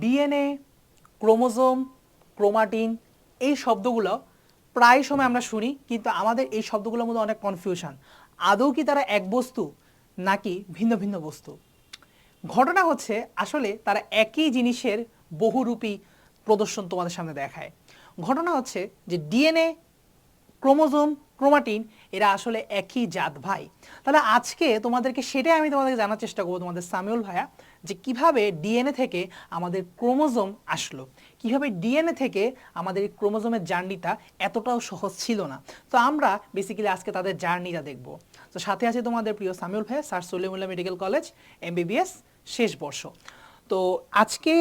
DNA chromosome, chromatin, এই শব্দগুলো প্রায় সময় আমরা শুনি, কিন্তু আমাদের এই শব্দগুলোর মধ্যে অনেক কনফিউশন আদৌ কি তারা এক বস্তু নাকি ভিন্ন ভিন্ন বস্তু? ঘটনা হচ্ছে, আসলে তারা একই জিনিসের বহুরূপী প্রদর্শন তোমাদের সামনে দেখায়। ঘটনা হচ্ছে যে ডিএনএ ক্রোমোজোম, ক্রোমাটিন এরা আসলে একই জাত ভাই। তাহলে আজকে তোমাদেরকে সেটাই আমি তোমাদেরকে জানার চেষ্টা করব তোমাদের সামিউল ভাইয়া, যে কীভাবে ডিএনএ থেকে আমাদের ক্রোমোজোম আসলো। কীভাবে ডিএনএ থেকে আমাদের ক্রোমোজোমের জার্নিটা এতটাও সহজ ছিল না। তো আমরা বেসিক্যালি আজকে তাদের জার্নিটা দেখব। তো সাথে আছে তোমাদের প্রিয় সামিউল ভাইয়া, sir Salimullah medical college MBBS শেষ বর্ষ। তো আজকে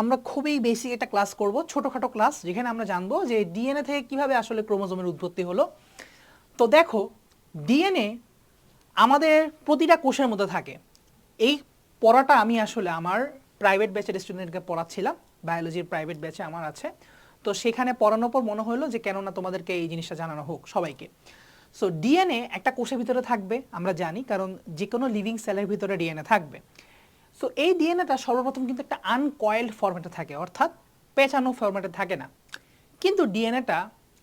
আমরা খুবই বেসিক একটা ক্লাস করব, ছোটোখাটো ক্লাস যেখানে আমরা জানব যে ডিএনএ থেকে কীভাবে আসলে ক্রোমোজোমের উৎপত্তি হলো। তো দেখো ডিএনএ আমাদের প্রতিটা কোষের মধ্যে থাকে। এই পড়াটা আমি আসলে আমার প্রাইভেট ব্যাচের স্টুডেন্টকে পড়াচ্ছিলাম বায়োলজির প্রাইভেট ব্যাচে আমার আছে। তো সেখানে পড়ানোর পর মনে হলো যে, কেননা তোমাদেরকে এই জিনিসটা জানানো হোক সবাইকে। সো ডিএনএ একটা কোষের ভিতরে থাকবে, আমরা জানি, কারণ যে কোনো লিভিং সেলের ভিতরে ডিএনএ থাকবে। সো এই ডিএনএটা সর্বপ্রথম কিন্তু একটা আনকয়েলড ফরম্যাটে থাকে, অর্থাৎ পেঁচানো ফরম্যাটে থাকে না। কিন্তু ডিএনএটা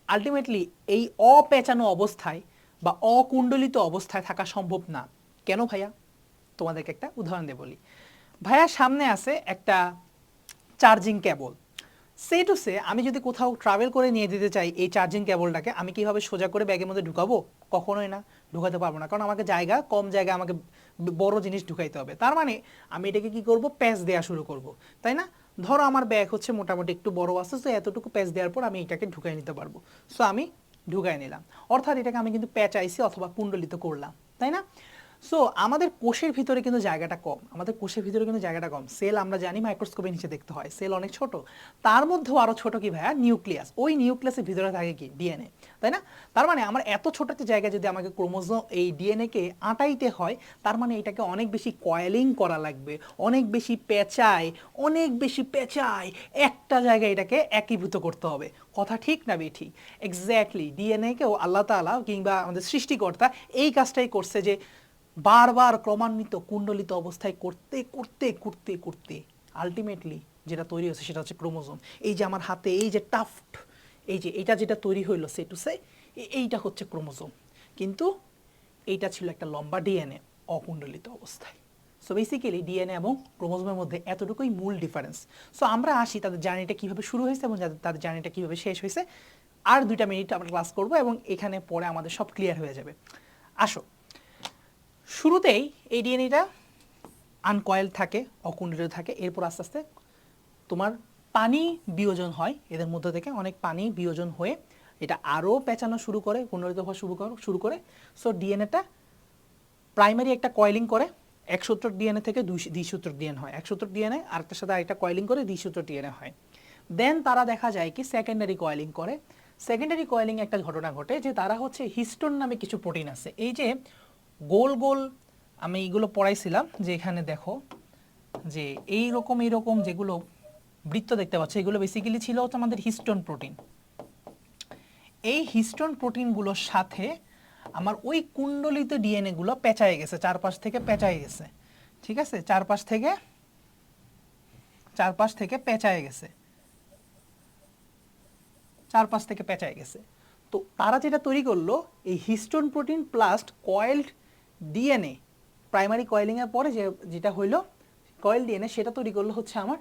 আলটিমেটলি এই অপেঁচানো অবস্থায় বা অকুণ্ডলিত অবস্থায় থাকা সম্ভব না। কেন ভাইয়া? তোমাদেরকে একটা উদাহরণ দিয়ে বলি। ভাইয়া সামনে আছে একটা charging cable say to say আমি যদি কোথাও ট্রাভেল করে নিয়ে যেতে চাই এই চার্জিং কেবলটাকে আমি কীভাবে সোজা করে ব্যাগের মধ্যে ঢুকাবো? কখনোই না, ঢুকাতে পারব না। কারণ আমাকে জায়গা, কম জায়গা আমাকে বড় জিনিস ঢুকাইতে হবে। তার মানে আমি এটাকে কি করব? প্যাচ দেওয়া শুরু করব। তাই না? ধরো আমার ব্যাগ হচ্ছে মোটামুটি একটু বড় আছে তো এতটুকু প্যাচ দেওয়ার পর আমি এটাকে ঢুকাই নিতে পারব। সো আমি ঢুকাই নিলাম। অর্থাৎ এটাকে আমি কিন্তু প্যাচ আইসি অথবা কুণ্ডলিত করলাম। তাই না? সো আমাদের কোষের ভিতরে কিন্তু জায়গাটা কম। আমাদের কোষের ভিতরে কিন্তু জায়গাটা কম। সেল আমরা জানি মাইক্রোস্কোপের নিচে দেখতে হয়। সেল অনেক ছোট। তার মধ্যেও আরও ছোট কি ভাইয়া? নিউক্লিয়াস ওই নিউক্লিয়াসের ভিতরে থাকে কি? ডিএনএ তাই না? তার মানে আমার এত ছোট একটা জায়গায় যদি আমাকে ক্রোমোজোম এই ডিএনএ কে আটাইতে হয়, তার মানে এটাকে অনেক বেশি কয়েলিং করা লাগবে। অনেক বেশি পেঁচায়, অনেক বেশি পেঁচায় একটা জায়গায় এটাকে একীভূত করতে হবে। কথা ঠিক না বে ঠিক? এক্স্যাক্টলি ডিএনএ কেও আল্লাহ তাআলা কিংবা আমাদের সৃষ্টিকর্তা এই কাজটাই করছে যে বারবার ক্রমান্বিত, কুণ্ডলিত অবস্থায় করতে করতে করতে করতে আলটিমেটলি যেটা তৈরি হচ্ছে সেটা হচ্ছে ক্রোমোজোম। এই যে আমার হাতে এই যে টাফট এই যে এটা যেটা তৈরি হইল সে টু সে এইটা হচ্ছে ক্রোমোজোম। কিন্তু এইটা ছিল একটা লম্বা ডিএনএ অকুণ্ডলিত অবস্থায়। সো বেসিক্যালি ডিএনএ এবং ক্রোমোজোমের মধ্যে এতটুকুই মূল ডিফারেন্স সো আমরা আসি তাদের জার্নিটা কীভাবে শুরু হয়েছে এবং তাদের জার্নিটা কীভাবে শেষ হয়েছে। আর দুইটা মিনিট আমরা ক্লাস করব এবং এখানে পরে আমাদের সব ক্লিয়ার হয়ে যাবে। আসো। শুরুতেই এই ডিএনএটা আনকয়েল থাকে অকুণ্ডলিত থাকে, এরপর আস্তে আস্তে তোমার পানি বিয়োজন হয়। এদের মধ্যে থেকে অনেক পানি বিয়োজন হয়ে এটা আরও পেঁচানো শুরু করে কুণ্ডলিত হওয়া শুরু করে শুরু করে। সো ডিএনএটা প্রাইমারি একটা কয়েলিং করে। এক সূত্র ডিএনএ থেকে দুই দ্বিসূত্র ডিএনএ হয়। এক সূত্র ডিএনএ আরেকটার সাথে আরেকটা কয়েলিং করে দ্বিসূত্র ডিএনএ হয়। দেন তারা দেখা যায় কি সেকেন্ডারি কয়েলিং করে। সেকেন্ডারি কয়েলিং একটা ঘটনা ঘটে যে তারা হচ্ছে হিস্টোন নামে কিছু প্রোটিন আছে। এই যে গোল গোল আমি এইগুলো পড়াইছিলাম যে এখানে দেখো যে এই রকম এইরকম যেগুলো বৃত্ত দেখতে পাচ্ছ, এগুলো বেসিক্যালি ছিল হচ্ছে আমাদের হিস্টোন প্রোটিন এই হিস্টোন প্রোটিনগুলোর সাথে আমার ওই কুণ্ডলিত ডিএনএ গুলো পেঁচায় গেছে, চারপাশ থেকে পেঁচায় গেছে। ঠিক আছে? চারপাশ থেকে চারপাশ থেকে পেঁচায় গেছে। চারপাশ থেকে পেঁচায় গেছে। তো তারা যেটা তৈরি করল, এই histone protein plus coiled DNA primary কয়েলিংয়ের পরে যে, যেটা হইল কয়েল ডিএনএ সেটা তৈরি করল হচ্ছে আমার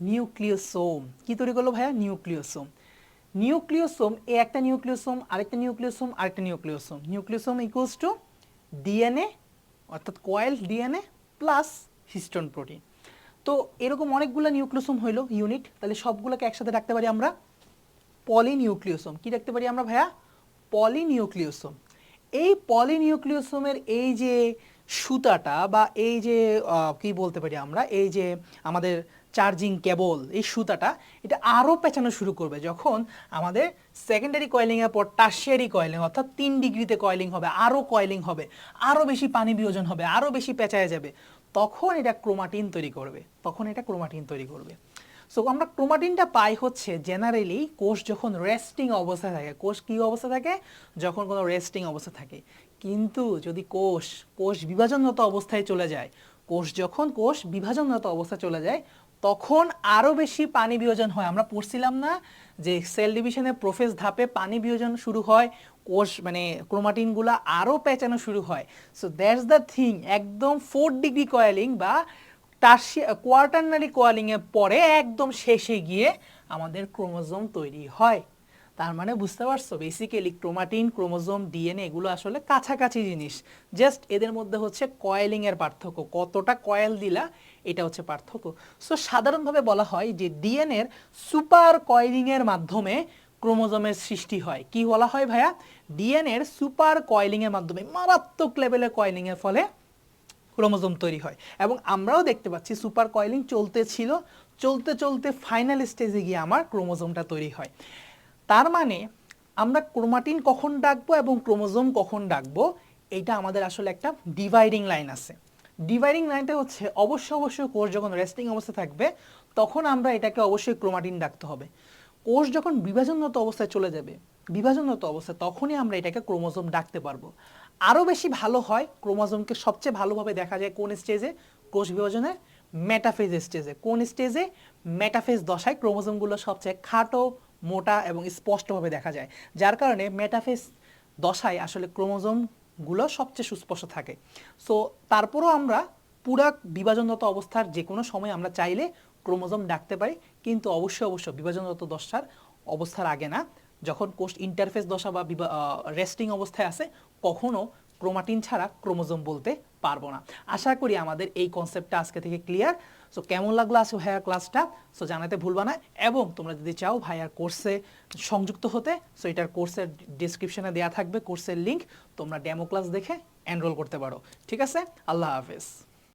নিউক্লিওসোম কি তৈরি করল ভাইয়া? নিউক্লিওসোম নিউক্লিওসোম এ একটা নিউক্লিওসোম আরেকটা নিউক্লিওসোম আরেকটা nucleosome nucleosome equals to DNA অর্থাৎ coil DNA plus histone protein তো এরকম অনেকগুলো নিউক্লিওসোম হইল ইউনিট তাহলে সবগুলোকে একসাথে রাখতে পারি আমরা পলিনিউক্লিওসোম। কি রাখতে পারি আমরা ভাইয়া? পলিনিউক্লিওসোম। এই পলিনিউক্লিওসোমের এই যে সুতাটা বা এই যে কি বলতে পারি আমরা, এই যে আমাদের চার্জিং কেবল, এই সুতাটা, এটা আরও পেঁচানো শুরু করবে যখন আমাদের সেকেন্ডারি কয়েলিংয়ের পর টার্সিয়ারি কয়েলিং অর্থাৎ তিন ডিগ্রিতে কয়েলিং হবে, আরও কয়েলিং হবে, আরও বেশি পানি বিয়োজন হবে, আরও বেশি পেঁচায় যাবে, তখন এটা ক্রোমাটিন তৈরি করবে, তখন এটা ক্রোমাটিন তৈরি করবে। সো আমরা ক্রোমাটিনটা পাই হচ্ছে জেনারেলি কোষ যখন রেস্টিং অবস্থায় থাকে। কোষ কি অবস্থা থাকে? যখন কোনো রেস্টিং অবস্থা থাকে। কিন্তু যদি কোষ কোষ বিভাজনরত অবস্থায় চলে যায়, কোষ যখন কোষ বিভাজনরত অবস্থায় চলে যায়, তখন আরও বেশি পানি বিয়োজন হয়। আমরা পড়ছিলাম না যে সেল ডিভিশনের প্রোফেস ধাপে পানি বিয়োজন শুরু হয়, কোষ মানে ক্রোমাটিনগুলো আরও পেঁচানো শুরু হয়। সো দ্যাটস দ্য থিং একদম ফোর্থ ডিগ্রি কয়েলিং বা টার্সি কোয়ার্টারনারি কোয়ালিংয়ের পরে একদম শেষে গিয়ে আমাদের ক্রোমোজোম তৈরি হয়। তার মানে বুঝতে পারছ? বেসিক্যালি ক্রোমাটিন ক্রোমোজোম ডিএনএ এগুলো আসলে কাছাকাছি জিনিস। জাস্ট এদের মধ্যে হচ্ছে কয়েলিং এর পার্থক্য। কতটা কয়েল দিলা, এটা হচ্ছে পার্থক্য। সো সাধারণভাবে বলা হয় যে ডিএনএর সুপার কয়েলিং এর মাধ্যমে ক্রোমোজোমের সৃষ্টি হয়। কি বলা হয় ভাইয়া? ডিএনএর সুপার কয়েলিং এর মাধ্যমে মারাত্মক লেভেলের কয়েলিং এর ফলে ক্রোমোজোম তৈরি হয়। এবং আমরাও দেখতে পাচ্ছি সুপার কয়েলিং চলতে ছিল, চলতে চলতে ফাইনাল স্টেজে গিয়ে আমার ক্রোমোজোমটা তৈরি হয়। তার মানে আমরা ক্রোমাটিন কখন ডাকবো এবং ক্রোমোজোম কখন ডাকবো, এটা আমাদের আসলে একটা ডিভাইডিং লাইন আছে। ডিভাইডিং লাইনটা হচ্ছে অবশ্য অবশ্যই কোষ যখন রেস্টিং অবস্থা থাকবে, তখন আমরা এটাকে অবশ্যই ক্রোমাটিন ডাকতে হবে। কোষ যখন বিভাজনরত অবস্থায় চলে যাবে বিভাজনরত অবস্থা, তখনই আমরা এটাকে ক্রোমোজোম ডাকতে পারব। আরও বেশি ভালো হয় ক্রোমোজোমকে সবচেয়ে ভালোভাবে দেখা যায় কোন স্টেজে? কোষ বিভাজনের মেটাফেজ স্টেজে। কোন স্টেজে? মেটাফেজ দশায় ক্রোমোজোমগুলো সবচেয়ে খাটো, মোটা এবং স্পষ্টভাবে দেখা যায়। যার কারণে মেটাফেজ দশায় আসলে ক্রোমোজোমগুলো সবচেয়ে সুস্পষ্ট থাকে। সো তারপরও আমরা পুরা বিভাজনরত অবস্থার যে কোনো সময় আমরা চাইলে ক্রোমোজোম ডাকতে পারি, কিন্তু অবশ্যই অবশ্যই বিভাজনরত দশার অবস্থার আগে না। যখন কোষ ইন্টারফেস দশা বা রেস্টিং অবস্থায় আছে, কখনো ক্রোমাটিন ছাড়া ক্রোমোজোম বলতে পারব না। আশা করি আমাদের এই কনসেপ্টটা আজকে থেকে ক্লিয়ার সো কেমন লাগল আজকে ভাইয়ার ক্লাসটা সো জানাতে ভুলবা না। এবং তোমরা যদি চাও ভাইয়ার কোর্সে সংযুক্ত হতে সো এটার কোর্সের ডিসক্রিপশনে দেওয়া থাকবে কোর্সের লিঙ্ক তোমরা ডেমো ক্লাস দেখে এনরোল করতে পারো। ঠিক আছে? আল্লাহ হাফেজ।